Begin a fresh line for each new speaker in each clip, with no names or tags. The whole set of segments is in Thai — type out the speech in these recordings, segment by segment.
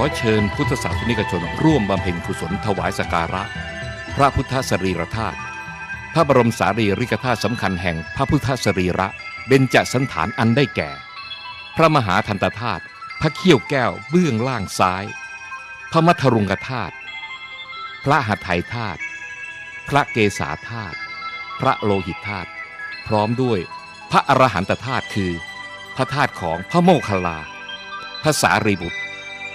อเชิญพุทธศาสนิกชนร่วมบำเพ็ญกุศลถวายสการะ พระพุทธสรีรธาตุพระบรมสารีริกธาตุสำคัญแห่งพระพุทธสรีระเบญจสันฐานอันได้แก่ พระมหาทันตธาตุพระเขี้ยวแก้วเบื้องล่างซ้าย พระมัทรุงกธาตุพระหัตถยธาตุพระเกศาธาตุพระโลหิตธาตุพร้อมด้วยพระอรหันตธาตุคือ พระธาตุของพระโมคคัลลา พระสารีบุตร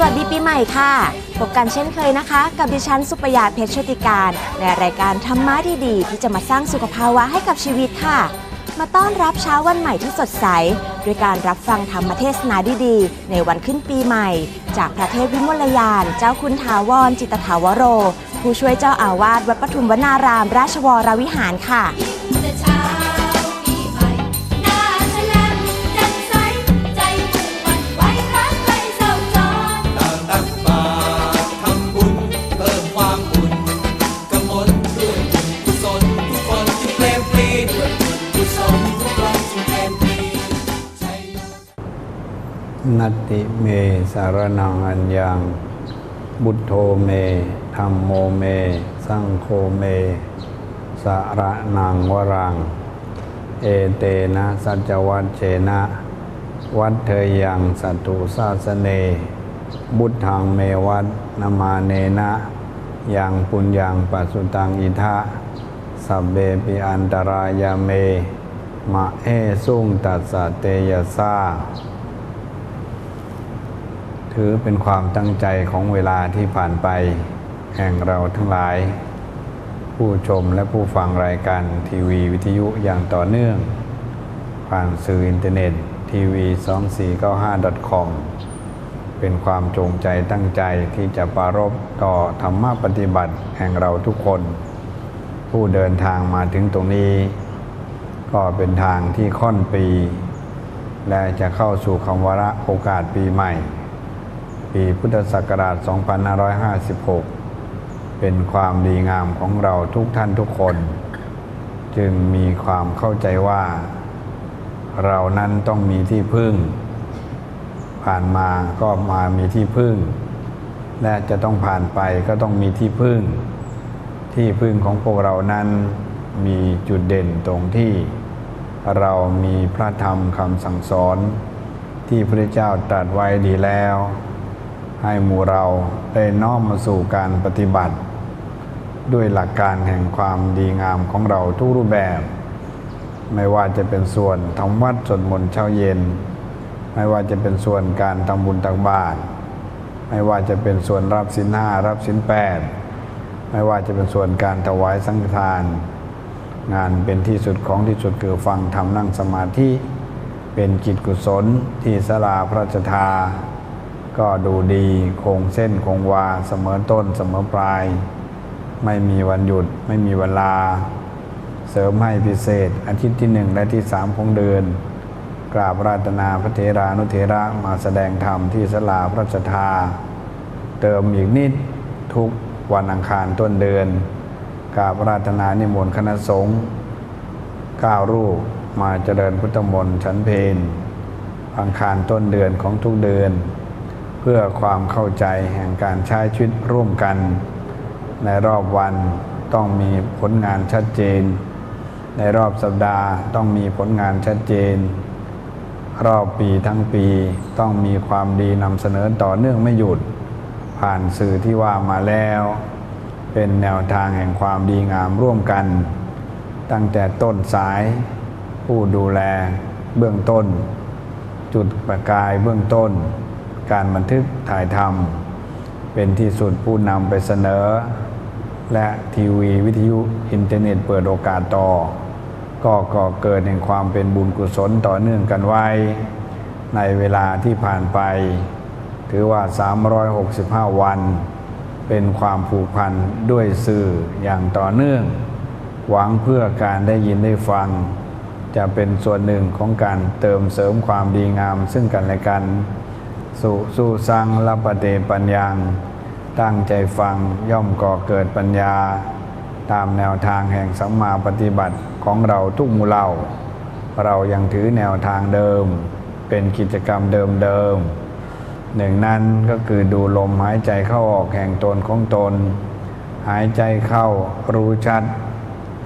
สวัสดีปีใหม่ค่ะ พบกันเช่นเคยนะคะ กับดิฉันสุปยาเพชรชติการ ในรายการธรรมะดีๆ ที่จะมาสร้างสุขภาวะให้กับชีวิตค่ะ มาต้อนรับเช้าวันใหม่ที่สดใสด้วยการรับฟังธรรมเทศนาดีๆ ในวันขึ้นปีใหม่ จากพระเทพวิมลยาน เจ้าคุณถาวร จิตถาวโร ผู้ช่วยเจ้าอาวาสวัดปทุมวนาราม ราชวรวิหารค่ะ
นั
ตติเม
สารนังอัญญังบุตโธเมธรรมโมเม สังโฆเมสารนังวรัง เอเตนะสัจวัตเชนะ วัดเทยังสัตตุสาสเน บุตทังเมวัดนามาเนนะยังปุญญังปัสุตังอิทะสัเบปิอันตรายาเม มะเอสุงตัสสะเตยะซา ถือเป็นความตั้งใจของเวลาที่ผ่านไป แห่งเราทั้งหลาย ผู้ชมและผู้ฟังรายการทีวีวิทยุอย่างต่อเนื่อง ผ่านสื่ออินเทอร์เน็ตทีวี 2495.com เป็นความจงใจตั้งใจที่จะปรารบต่อธรรมะปฏิบัติแห่งเราทุกคน ผู้เดินทางมาถึงตรงนี้ ก็เป็นทางที่ค่อนปี และจะเข้าสู่คำวาระโอกาสปีใหม่ ปีพุทธศักราช 2556 เป็นความดีงามของเราทุกท่านทุกคน จึงมีความเข้าใจว่า เรานั้นต้องมีที่พึ่ง ผ่านมาก็มามีที่พึ่ง และจะต้องผ่านไปก็ต้องมีที่พึ่ง ที่พึ่งของพวกเรานั้นมีจุดเด่นตรงที่ เรามีพระธรรมคำสั่งสอน ที่พระเจ้าตรัสไว้ดีแล้ว ให้หมู่เราได้น้อมมาสู่การปฏิบัติ ด้วยหลักการแห่งความดีงามของเราทุกรูปแบบ ไม่ว่าจะเป็นส่วนทำวัดสวดมนต์เช้าเย็น ไม่ว่าจะเป็นส่วนการทำบุญตักบาตรไม่ว่าจะเป็นส่วนรับสินห้ารับสินแปดไม่ว่าจะเป็นส่วนการถวายสังฆทาน งานเป็นที่สุดของที่สุดคือฟังทำนั่งสมาธิ เป็นจิตกุศลที่สลาพระราชทา ก็ดูดีคงเส้นคงวาเสมอต้นเสมอปลาย ไม่มีวันหยุดไม่มีเวลา เสริมให้พิเศษ อาทิตย์ที่หนึ่งและที่สามของเดือนกราบราตนาพระเถรานุเถระมาแสดงธรรมที่สลาพระราชทา เติมอีกนิดทุกวันอังคารต้นเดือนกราบราตนานิมนต์คณะสงฆ์ก้ารูปมาเจริญพุทธมนต์ชั้นเพนอังคารต้นเดือนของทุกเดือน พื่อความเข้าใจแห่งการใช้ชีวิตร่วมกัน ในรอบวันต้องมีผลงานชัดเจน ในรอบสัปดาห์ต้องมีผลงานชัดเจน รอบปีทั้งปีต้องมีความดีนำเสนอต่อเนื่องไม่หยุด ผ่านสื่อที่ว่ามาแล้ว เป็นแนวทางแห่งความดีงามร่วมกัน ตั้งแต่ต้นสาย ผู้ดูแลเบื้องต้น จุดประกายเบื้องต้น การบันทึกถ่ายทำเป็นที่สุดผู้นำไปเสนอ และทีวีวิทยุอินเทอร์เน็ตเปิดโอกาสต่อ ก็ก่อเกิดแห่งความเป็นบุญกุศลต่อเนื่องกันไว้ ในเวลาที่ผ่านไป ถือว่า 365 วัน เป็นความผูกพันด้วยสื่ออย่างต่อเนื่อง หวังเพื่อการได้ยินได้ฟัง จะเป็นส่วนหนึ่งของการเติมเสริมความดีงามซึ่งกันและกัน สุสุสังละปะเตปัญญัง ตั้งใจฟังย่อมก่อเกิดปัญญา ตามแนวทางแห่งสัมมาปฏิบัติของเราทุกมูเหล่า เรายังถือแนวทางเดิม เป็นกิจกรรมเดิมๆหนึ่งนั้นก็คือดูลมหายใจเข้าออกแห่งตนของตน หายใจเข้ารู้ชัด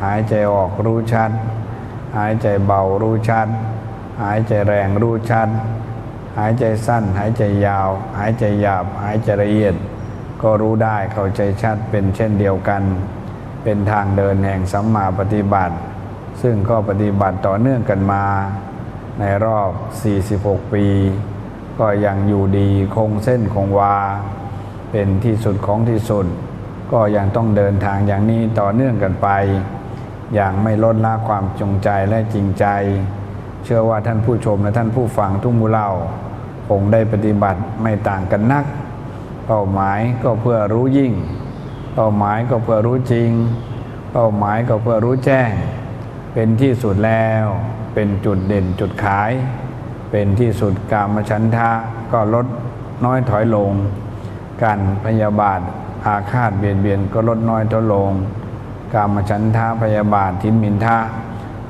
หายใจออกรู้ชัด หายใจเบารู้ชัด หายใจแรงรู้ชัด หายใจสั้น หายใจยาว หายใจหยาบ หายใจละเอียด ก็รู้ได้เข้าใจชัดเป็นเช่นเดียวกัน เป็นทางเดินแห่งสัมมาปฏิบัติ ซึ่งก็ปฏิบัติต่อเนื่องกันมา ในรอบ 46 ปี ก็ยังอยู่ดีคงเส้นคงวา เป็นที่สุดของที่สุด ก็ยังต้องเดินทางอย่างนี้ต่อเนื่องกันไป อย่างไม่ลดละความจงใจและจริงใจ เชื่อว่าท่านผู้ชมและท่านผู้ฟังทุกมูเล่าคงได้ปฏิบัติไม่ต่างกันนัก เป้าหมายก็เพื่อรู้ยิ่ง เป้าหมายก็เพื่อรู้จริง เป้าหมายก็เพื่อรู้แจ้ง เป็นที่สุดแล้ว เป็นจุดเด่นจุดขาย เป็นที่สุดกามฉันทะก็ลดน้อยถอยลง การพยาบาทอาฆาตเบียดเบียนก็ลดน้อยถอยลง กามฉันทะพยาบาททินมินทะ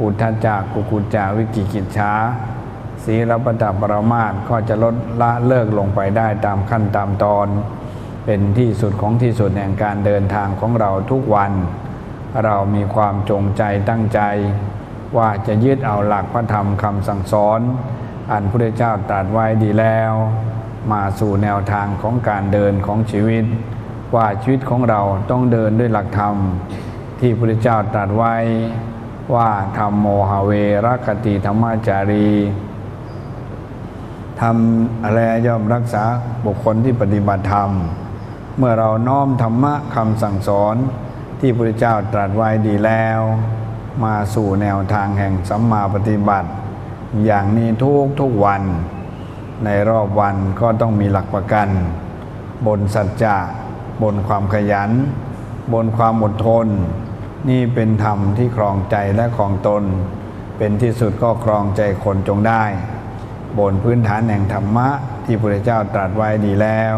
อุทจักกุกุจจาวิกิกิจฉาศีลปตปรมาทก็จะลดละเลิกลงไปได้ตามขั้นตามตอน เป็นที่สุดของที่สุดแห่งการเดินทางของเราทุกวัน เรามีความจงใจตั้งใจ ว่าจะยึดเอาหลักพระธรรมคำสั่งสอน อันพระเจ้าตรัสไว้ดีแล้ว มาสู่แนวทางของการเดินของชีวิต ว่าชีวิตของเราต้องเดินด้วยหลักธรรม ที่พระเจ้าตรัสไว้ ว่าธรรมโมหเวรคติธรรมจารีทำอะไรย่อมรักษาบุคคลที่ปฏิบัติธรรม เมื่อเราน้อมธรรมะคำสั่งสอนที่พระเจ้าตรัสไว้ดีแล้ว มาสู่แนวทางแห่งสัมมาปฏิบัติ อย่างนี้ทุกทุกวัน ในรอบวันก็ต้องมีหลักประกัน บนสัจจะบนความขยัน บนความอดทน นี่เป็นธรรมที่ครองใจและครองตน เป็นที่สุดก็ครองใจคนจงได้ บนพื้นฐานแห่งธรรมะที่พระเจ้าตรัสไว้ดีแล้ว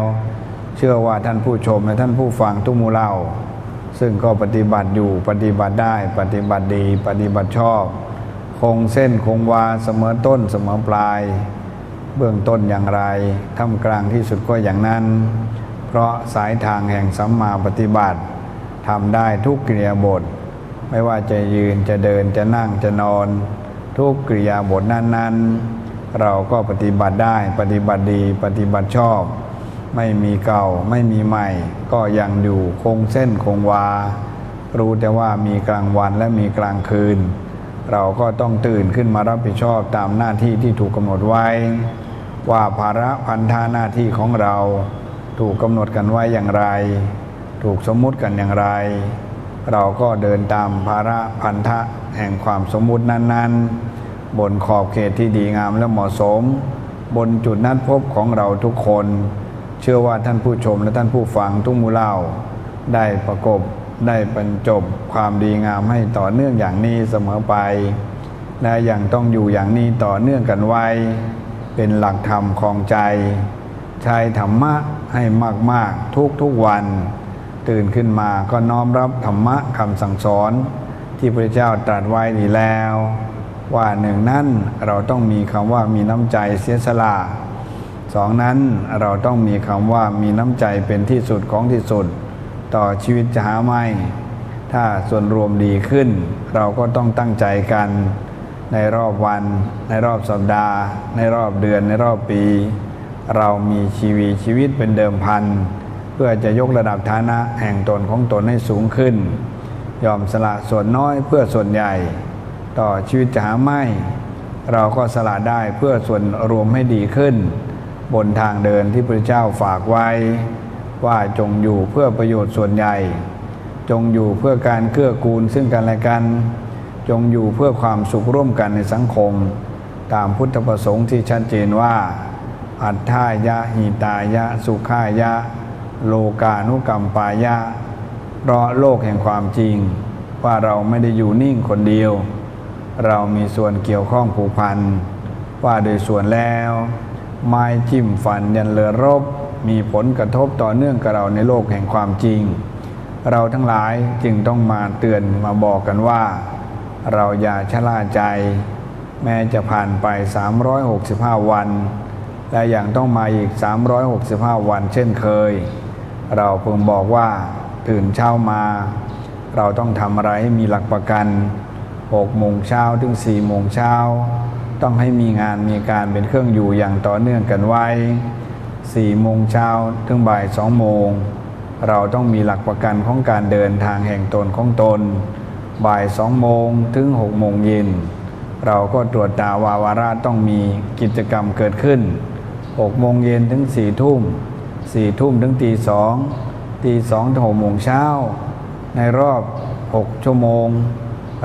เชื่อว่าท่านผู้ชมและท่านผู้ฟังทุกมูเหล่า ซึ่งก็ปฏิบัติอยู่ปฏิบัติได้ปฏิบัติดีปฏิบัติชอบ คงเส้นคงวาเสมอต้นเสมอปลาย เบื้องต้นอย่างไรท่ามกลางที่สุดก็อย่างนั้น เพราะสายทางแห่งสัมมาปฏิบัติ ทำได้ทุกกิริยาบท ไม่ว่าจะยืนจะเดินจะนั่งจะนอน ทุกกิริยาบทนั้นๆ เราก็ปฏิบัติได้ปฏิบัติดีปฏิบัติชอบ ไม่มีเก่าไม่มีใหม่ ก็ยังอยู่คงเส้นคงวา รู้แต่ว่ามีกลางวันและมีกลางคืน เราก็ต้องตื่นขึ้นมารับผิดชอบตามหน้าที่ที่ถูกกำหนดไว้ ว่าภาระพันธาหน้าที่ของเราถูกกำหนดกันไว้อย่างไร ถูกสมมุติกันอย่างไร เราก็เดินตามภาระพันธะแห่งความสมมุตินั้น ๆ บนขอบเขตที่ดีงามและเหมาะสม บนจุดนัดพบของเราทุกคน เชื่อว่าท่านผู้ชมและท่านผู้ฟังทุกมูเล่า ได้ประกบได้บรรจบความดีงามให้ต่อเนื่องอย่างนี้เสมอไป และยังต้องอยู่อย่างนี้ต่อเนื่องกันไว้ เป็นหลักธรรมของใจ ใช้ธรรมะให้มาก ๆ ทุกๆวัน ตื่นขึ้นมาก็น้อมรับธรรมะคำสั่งสอน ที่พระเจ้าตรัสไว้ดีแล้ว ว่าหนึ่งนั้นเราต้องมีคำว่ามีน้ำใจเสียสละสองนั้นเราต้องมีคำว่ามีน้ำใจเป็นที่สุดของที่สุด ต่อชีวิตจะหาไม่ ถ้าส่วนรวมดีขึ้น เราก็ต้องตั้งใจกัน ในรอบวัน ในรอบสัปดาห์ ในรอบเดือนในรอบปี เรามีชีวิตชีวิตเป็นเดิมพัน เพื่อจะยกระดับฐานะแห่งตนของตนให้สูงขึ้น ยอมสละส่วนน้อยเพื่อส่วนใหญ่ ต่อชีวิตจะหาไม่ เราก็สละได้เพื่อส่วนรวมให้ดีขึ้น บนทางเดินที่พระเจ้าฝากไว้ ว่าจงอยู่เพื่อประโยชน์ส่วนใหญ่ จงอยู่เพื่อการเกื้อกูลซึ่งกันและกัน จงอยู่เพื่อความสุขร่วมกันในสังคม ตามพุทธประสงค์ที่ชัดเจนว่า อัตถายะหิตายะ สุขายะ โลกานุกรรมปายะ เพราะโลกแห่งความจริง ว่าเราไม่ได้อยู่นิ่งคนเดียว เรามีส่วนเกี่ยวข้องผูกพัน ว่าโดยส่วนแล้ว ไม้จิ้มฟันยันเลือรบ มีผลกระทบต่อเนื่องกับเราในโลกแห่งความจริง เราทั้งหลายจึงต้องมาเตือนมาบอกกันว่า เราอย่าชะล่าใจ แม้จะผ่านไป 365 วันและยังต้องมาอีก 365 วันเช่นเคย เราเพิ่งบอกว่าตื่นเช้ามา เราต้องทำอะไรให้มีหลักประกัน6โมงเช้าถึง4โมงเช้าต้องให้มีงานมีการเป็นเครื่องอยู่อย่างต่อเนื่องกันไว้4โมงเช้าถึงบ่าย2โมง เราต้องมีหลักประกันของการเดินทางแห่งตนของตน บ่าย2โมงถึง6โมงเย็น เราก็ตรวจตาวาวาระต้องมีกิจกรรมเกิดขึ้น6โมงเย็นถึง4ทุ่ม 4ทุ่มถึงตีสองตีสองถึง6โมงเช้า ในรอบ 6 ชั่วโมง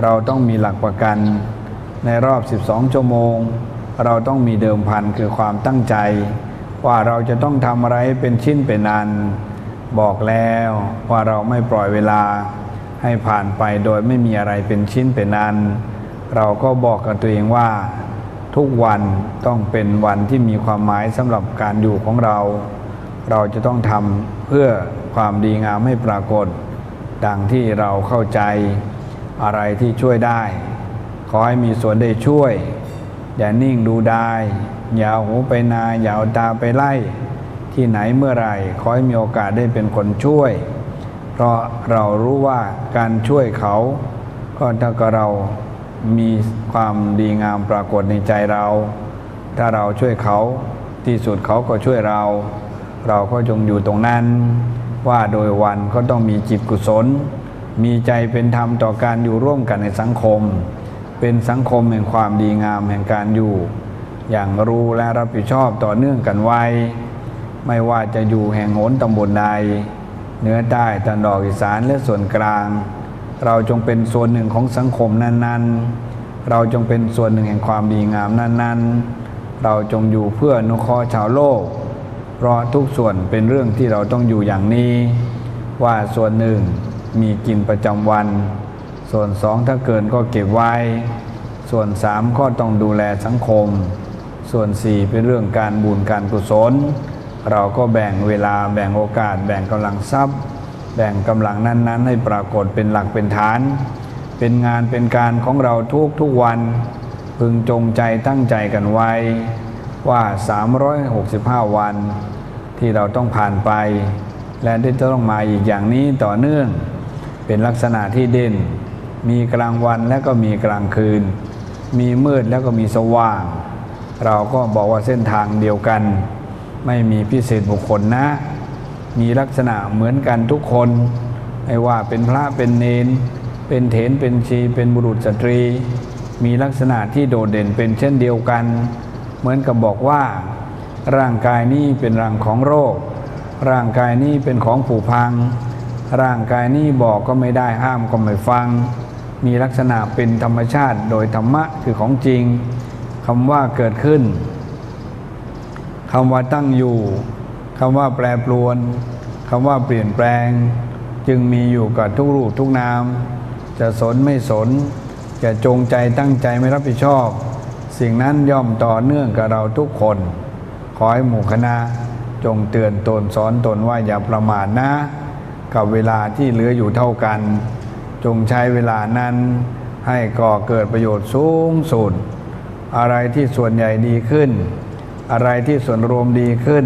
เราต้องมีหลักประกัน ในรอบ 12 ชั่วโมง เราต้องมีเดิมพันคือความตั้งใจ ว่าเราจะต้องทำอะไรเป็นชิ้นเป็นอัน บอกแล้วว่าเราไม่ปล่อยเวลาให้ผ่านไปโดยไม่มีอะไรเป็นชิ้นเป็นอัน เราก็บอกกับตัวเองว่า ทุกวันต้องเป็นวันที่มีความหมายสำหรับการอยู่ของเรา เราจะต้องทำเพื่อความดีงามให้ปรากฏ ดังที่เราเข้าใจอะไรที่ช่วยได้ ขอให้มีส่วนได้ช่วย อย่านิ่งดูได้ อย่าหูไปนา อย่าตาไปไล่ ที่ไหนเมื่อไรขอให้มีโอกาสได้เป็นคนช่วย เพราะเรารู้ว่าการช่วยเขา ก็ถ้ากับเรามีความดีงามปรากฏในใจเรา ถ้าเราช่วยเขาที่สุดเขาก็ช่วยเรา เราก็จงอยู่ตรงนั้น ว่าโดยวันก็ต้องมีจิตกุศล มีใจเป็นธรรมต่อการอยู่ร่วมกันในสังคม เป็นสังคมแห่งความดีงามแห่งการอยู่ อย่างรู้และรับผิดชอบต่อเนื่องกันไว้ ไม่ว่าจะอยู่แห่งโหนตำบลใดเนื้อใต้ตะนออกอีสานและส่วนกลาง เราจงเป็นส่วนหนึ่งของสังคมนั้นๆ เราจงเป็นส่วนหนึ่งแห่งความดีงามนั้นๆ เราจงอยู่เพื่อนุเคราะห์ชาวโลก เพราะทุกส่วนเป็นเรื่องที่เราต้องอยู่อย่างนี้ ว่าส่วนหนึ่งมีกินประจำวัน ส่วนสองถ้าเกินก็เก็บไว้ ส่วนสามก็ต้องดูแลสังคม ส่วนสี่เป็นเรื่องการบุญการกุศล เราก็แบ่งเวลาแบ่งโอกาส แบ่งกำลังทรัพย์ แบ่งกำลังนั้นๆ ให้ปรากฏเป็นหลักเป็นฐาน เป็นงานเป็นการของเราทุกทุกวัน พึงจงใจตั้งใจกันไว้ ว่า 365 วันที่เราต้องผ่านไป และที่จะต้องมาอีกอย่างนี้ต่อเนื่อง เป็นลักษณะที่เด่น มีกลางวันและก็มีกลางคืน มีมืดแล้วก็มีสว่าง เราก็บอกว่าเส้นทางเดียวกัน ไม่มีพิเศษบุคคลนะ มีลักษณะเหมือนกันทุกคนไม่ว่าเป็นพระเป็นเนน เป็นเถนเป็นชี เป็นบุรุษสตรี มีลักษณะที่โดดเด่นเป็นเช่นเดียวกัน เหมือนกับบอกว่า ร่างกายนี้เป็นรังของโรค ร่างกายนี้เป็นของผุพัง ร่างกายนี้บอกก็ไม่ได้ห้ามก็ไม่ฟัง มีลักษณะเป็นธรรมชาติโดยธรรมะคือของจริงคำว่าเกิดขึ้นคำว่าตั้งอยู่คำว่าแปรปรวนคำว่าเปลี่ยนแปลง จึงมีอยู่กับทุกรูปทุกนาม จะสนไม่สน จะจงใจตั้งใจไม่รับผิดชอบ สิ่งนั้นย่อมต่อเนื่องกับเราทุกคน ขอให้หมู่คณะจงเตือนตนสอนตนว่าอย่าประมาทนะ กับเวลาที่เหลืออยู่เท่ากัน จงใช้เวลานั้น ให้ก่อเกิดประโยชน์สูงสุด อะไรที่ส่วนใหญ่ดีขึ้น อะไรที่ส่วนรวมดีขึ้น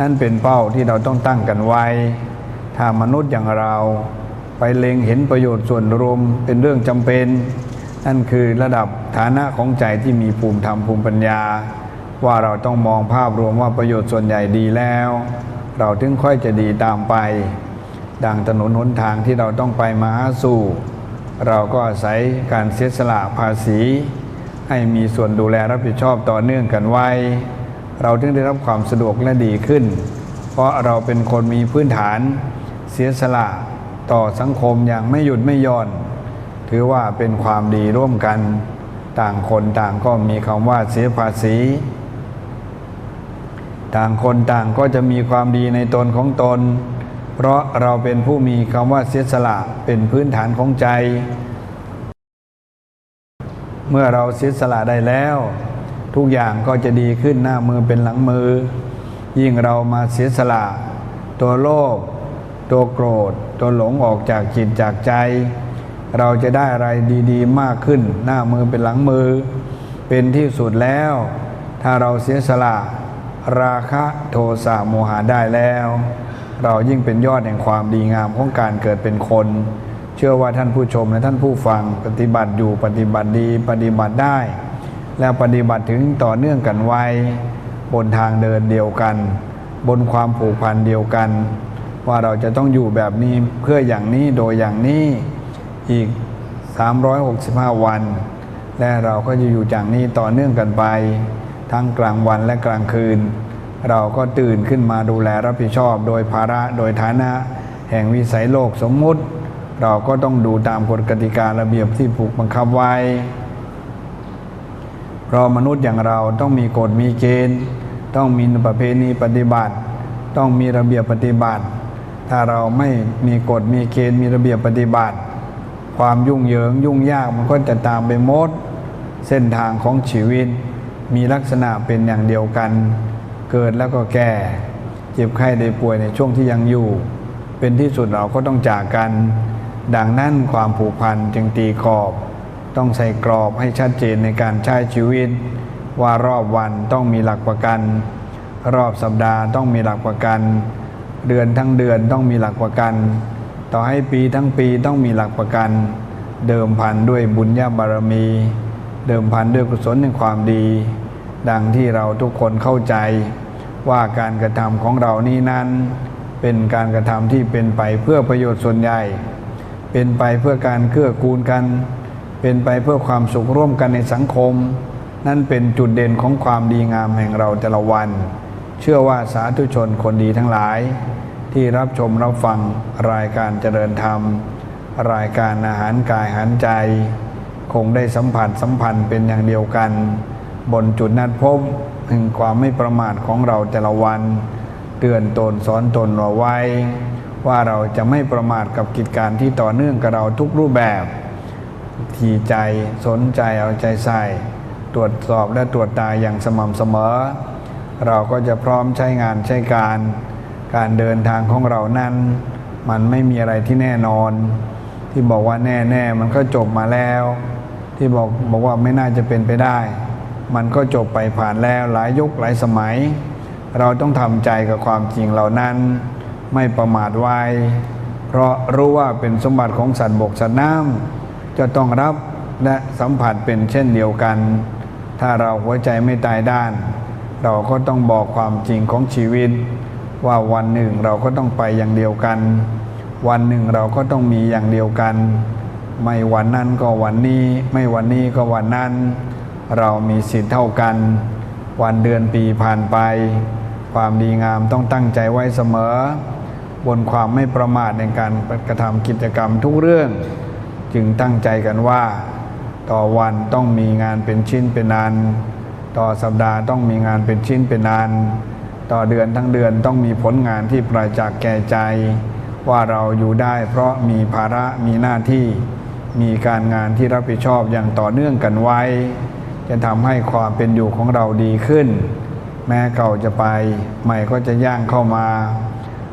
นั่นเป็นเป้าที่เราต้องตั้งกันไว้ ถ้ามนุษย์อย่างเราไปเล็งเห็นประโยชน์ส่วนรวมเป็นเรื่องจำเป็น นั่นคือระดับฐานะของใจที่มีภูมิธรรมภูมิปัญญา ว่าเราต้องมองภาพรวมว่าประโยชน์ส่วนใหญ่ดีแล้ว เราถึงค่อยจะดีตามไป ดังถนนหนทางที่เราต้องไปมาหาสู่ เราก็อาศัยการเสียสละภาษี ให้มีส่วนดูแลรับผิดชอบต่อเนื่องกันไว้ เราถึงได้รับความสะดวกและดีขึ้น เพราะเราเป็นคนมีพื้นฐานเสียสละต่อสังคมอย่างไม่หยุดไม่หย่อน ถือว่าเป็นความดีร่วมกันต่างคนต่างก็มีคำว่าเสียภาษี ต่างคนต่างก็จะมีความดีในตนของตน เพราะเราเป็นผู้มีคำว่าเสียสละเป็นพื้นฐานของใจ เมื่อเราเสียสละได้แล้ว ทุกอย่างก็จะดีขึ้นหน้ามือเป็นหลังมือ ยิ่งเรามาเสียสละ ตัวโลภตัวโกรธ ตัวหลงออกจากจิตจากใจ เราจะได้อะไรดีๆ มากขึ้น หน้ามือเป็นหลังมือ เป็นที่สุดแล้ว ถ้าเราเสียสละราคะโทสะโมหะได้แล้ว เรายิ่งเป็นยอดแห่งความดีงามของการเกิดเป็นคน เชื่อว่าท่านผู้ชมและท่านผู้ฟังปฏิบัติอยู่ปฏิบัติดีปฏิบัติได้ และปฏิบัติถึงต่อเนื่องกันไว้ บนทางเดินเดียวกัน บนความผูกพันเดียวกัน ว่าเราจะต้องอยู่แบบนี้เพื่ออย่างนี้โดยอย่างนี้ อีก 365 วัน และเราก็จะอยู่จากนี้ต่อเนื่องกันไป ทั้งกลางวันและกลางคืน เราก็ตื่นขึ้นมาดูแลรับผิดชอบ โดยภาระโดยฐานะ แห่งวิสัยโลกสมมุติ เราก็ต้องดูตามกฎกติการะเบียบที่ผูกบังคับไว้เพราะมนุษย์อย่างเราต้องมีกฎมีเกณฑ์ ต้องมีประเพณีปฏิบัติ ต้องมีระเบียบปฏิบัติ ถ้าเราไม่มีกฎมีเกณฑ์มีระเบียบปฏิบัติ ความยุ่งเหยิงยุ่งยากมันก็จะตามไปหมด เส้นทางของชีวิต มีลักษณะเป็นอย่างเดียวกัน เกิดแล้วก็แก่ เจ็บไข้ได้ป่วยในช่วงที่ยังอยู่ เป็นที่สุดเราก็ต้องจากกัน ดังนั้นความผูกพันจึงตีขอบ ต้องใส่กรอบให้ชัดเจนในการใช้ชีวิต ว่ารอบวันต้องมีหลักประกัน รอบสัปดาห์ต้องมีหลักประกัน เดือนทั้งเดือนต้องมีหลักประกัน ต่อให้ปีทั้งปีต้องมีหลักประกัน เดิมพันด้วยบุญญาบารมี เดิมพันด้วยกุศลในความดี ดังที่เราทุกคนเข้าใจ ว่าการกระทำของเรานี้นั้น เป็นการกระทำที่เป็นไปเพื่อประโยชน์ส่วนใหญ่ เป็นไปเพื่อการเกื้อกูลกัน เป็นไปเพื่อความสุขร่วมกันในสังคม นั่นเป็นจุดเด่นของความดีงามแห่งเราแต่ละวัน เชื่อว่าสาธุชนคนดีทั้งหลาย ที่รับชมรับฟังรายการเจริญธรรม รายการอาหารกายอาหารใจ คงได้สัมผัสสัมพันธ์เป็นอย่างเดียวกัน บนจุดนัดพบถึงความไม่ประมาทของเราแต่ละวัน เตือนตนสอนตนเราไว้ ว่าเราจะไม่ประมาทกับกิจการที่ต่อเนื่องกับเราทุกรูปแบบทีใจสนใจเอาใจใส่ ตรวจสอบและตรวจตาอย่างสม่ำเสมอ เราก็จะพร้อมใช้งานใช้การ การเดินทางของเรานั้น มันไม่มีอะไรที่แน่นอน ที่บอกว่าแน่แน่มันก็จบมาแล้ว ที่บอกบอกว่าไม่น่าจะเป็นไปได้ มันก็จบไปผ่านแล้วหลายยุคหลายสมัย เราต้องทำใจกับความจริงเหล่านั้น ไม่ประมาทไว้ เพราะรู้ว่าเป็นสมบัติของสัตว์บกสัตว์น้ำจะต้องรับและสัมผัสเป็นเช่นเดียวกัน ถ้าเราหัวใจไม่ตายด้าน เราก็ต้องบอกความจริงของชีวิต ว่าวันหนึ่งเราก็ต้องไปอย่างเดียวกัน วันหนึ่งเราก็ต้องมีอย่างเดียวกัน ไม่วันนั้นก็วันนี้ ไม่วันนี้ก็วันนั้น เรามีสิทธิ์เท่ากัน วันเดือนปีผ่านไป ความดีงามต้องตั้งใจไว้เสมอ บนความไม่ประมาทในการกระทำกิจกรรมทุกเรื่อง จึงตั้งใจกันว่า ต่อวันต้องมีงานเป็นชิ้นเป็นอันต่อสัปดาห์ต้องมีงานเป็นชิ้นเป็นอัน ต่อเดือนทั้งเดือนต้องมีผลงานที่ประจักษ์แก่ใจ ว่าเราอยู่ได้เพราะมีภาระมีหน้าที่ มีการงานที่รับผิดชอบอย่างต่อเนื่องกันไว้ จะทำให้ความเป็นอยู่ของเราดีขึ้น แม้เก่าจะไป ใหม่ก็จะย่างเข้ามา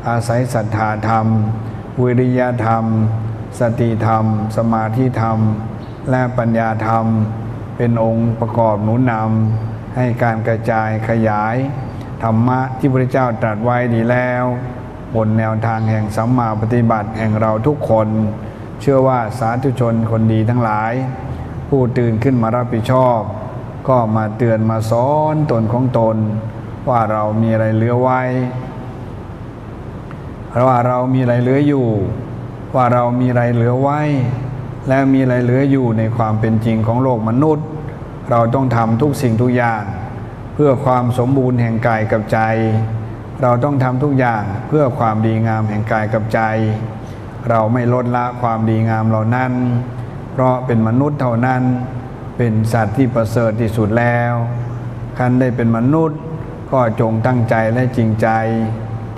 อาศัยศรัทธาธรรม วิริยะธรรม สติธรรม สมาธิธรรม และปัญญาธรรม เป็นองค์ประกอบหนุนนำให้การกระจายขยาย ธรรมะที่พระเจ้าตรัสไว้ดีแล้ว บนแนวทางแห่งสัมมาปฏิบัติแห่งเราทุกคน เชื่อว่าสาธุชนคนดีทั้งหลาย ผู้ตื่นขึ้นมารับผิดชอบ ก็มาเตือนมาสอนตนของตน ว่าเรามีอะไรเหลือไว้ว่าเรามีอะไรเหลืออยู่ ว่าเรามีอะไรเหลือไว้ และมีอะไรเหลืออยู่ในความเป็นจริงของโลกมนุษย์ เราต้องทำทุกสิ่งทุกอย่าง เพื่อความสมบูรณ์แห่งกายกับใจ เราต้องทำทุกอย่างเพื่อความดีงามแห่งกายกับใจ เราไม่ลดละความดีงามเหล่านั้น เพราะเป็นมนุษย์เท่านั้น เป็นสัตว์ที่ประเสริฐที่สุดแล้วคันได้เป็นมนุษย์ก็จงตั้งใจและจริงใจ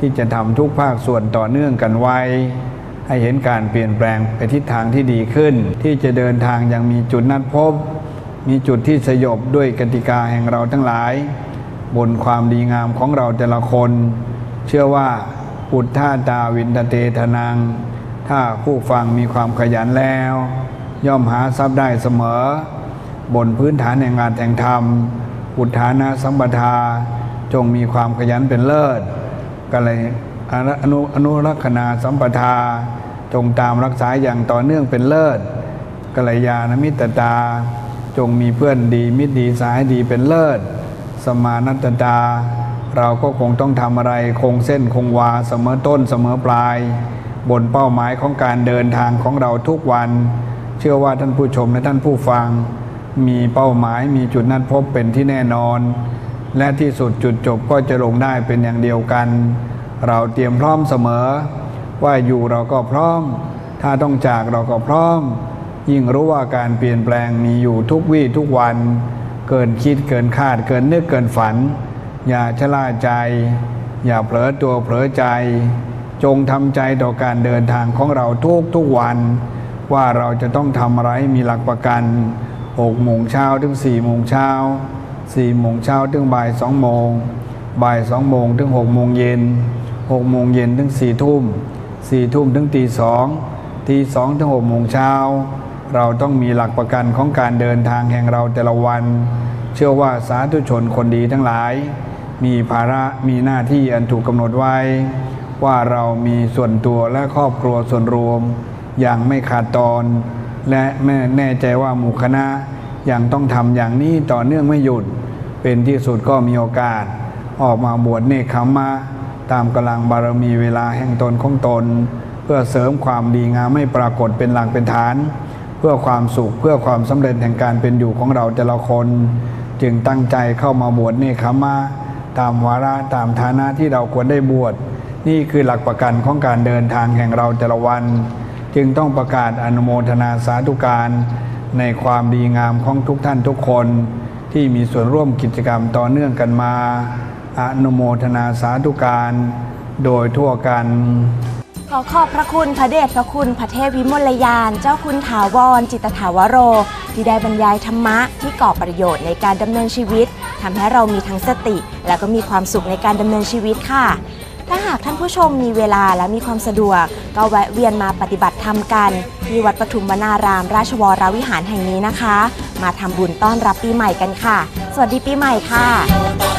ที่จะทำทุกภาคส่วนต่อเนื่องกันไว้ ให้เห็นการเปลี่ยนแปลงไปทิศทางที่ดีขึ้น ที่จะเดินทางยังมีจุดนัดพบ มีจุดที่สยบด้วยกติกาแห่งเราทั้งหลาย บนความดีงามของเราแต่ละคน เชื่อว่าปุถาตาวินตเตทนัง ถ้าผู้ฟังมีความขยันแล้ว ย่อมหาทรัพย์ได้เสมอ บนพื้นฐานแห่งงานแห่งธรรม อุทานะสัมปทา จงมีความขยันเป็นเลิศกัลยอนุอนุรักษณาสัมปทา จงตามรักษาอย่างต่อเนื่องเป็นเลิศกัลยาณมิตรตา จงมีเพื่อนดีมิตรดีสายดีเป็นเลิศ สมานัตตาเราก็คงต้องทำอะไรคงเส้นคงวาเสมอต้นเสมอปลาย บนเป้าหมายของการเดินทางของเราทุกวัน เชื่อว่าท่านผู้ชมและท่านผู้ฟัง มีเป้าหมายมีจุดนัดพบเป็นที่แน่นอน และที่สุดจุดจบก็จะลงได้เป็นอย่างเดียวกัน เราเตรียมพร้อมเสมอ ว่าอยู่เราก็พร้อม ถ้าต้องจากเราก็พร้อม ยิ่งรู้ว่าการเปลี่ยนแปลงมีอยู่ทุกวี่ทุกวัน เกินคิดเกินคาดเกินนึกเกินฝัน อย่าชะล่าใจ อย่าเผลอตัวเผลอใจ จงทำใจต่อการเดินทางของเราทุกทุกวัน ว่าเราจะต้องทำอะไรมีหลักประกัน6โมงเช้าถึง4โมงเช้า4โมงเช้าถึงบ่าย2โมงบ่าย2โมงถึง6โมงเย็น6โมงเย็นถึง4ทุ่ม4ทุ่มถึงตี2ตี2ถึง6โมงเช้า เราต้องมีหลักประกันของการเดินทางแห่งเราแต่ละวัน เชื่อว่าสาธุชนคนดีทั้งหลาย มีภาระมีหน้าที่อันถูกกำหนดไว้ ว่าเรามีส่วนตัวและครอบครัวส่วนรวม อย่างไม่ขาดตอน และแม่แน่ใจว่าหมู่คณะยังต้องทำอย่างนี้ต่อเนื่องไม่หยุด เป็นที่สุดก็มีโอกาส ออกมาบวชเนคขมมะตามกำลังบารมีเวลาแห่งตนของตน เพื่อเสริมความดีงามไม่ปรากฏเป็นหลักเป็นฐาน เพื่อความสุขเพื่อความสำเร็จแห่งการเป็นอยู่ของเราแต่ละคน จึงตั้งใจเข้ามาบวชเนคขมะตามวาระตามฐานะที่เราควรได้บวชนี่คือหลักประกันของการเดินทางแห่งเราแต่ละวัน จึงต้องประกาศอนุโมทนาสาธุการ ในความดีงามของทุกท่านทุกคน ที่มีส่วนร่วมกิจกรรมต่อเนื่องกันมา อนุโมทนาสาธุการ โดยทั่วกัน
อขอบพระคุณพระเดชพระคุณพระเทพวิมลยาน เจ้าคุณถาวร จิตถาวโร ที่ได้บรรยายธรรมะที่ก่อประโยชน์ในการดำเนินชีวิตทำให้เรามีทั้งสติ และก็มีความสุขในการดำเนินชีวิตค่ะ ถ้าหากท่านผู้ชมมีเวลาและมีความสะดวก ก็แวะเวียนมาปฏิบัติธรรมกันที่วัดปทุมวนาราม ราชวรวิหารแห่งนี้นะคะ มาทำบุญต้อนรับปีใหม่กันค่ะ สวัสดีปีใหม่ค่ะ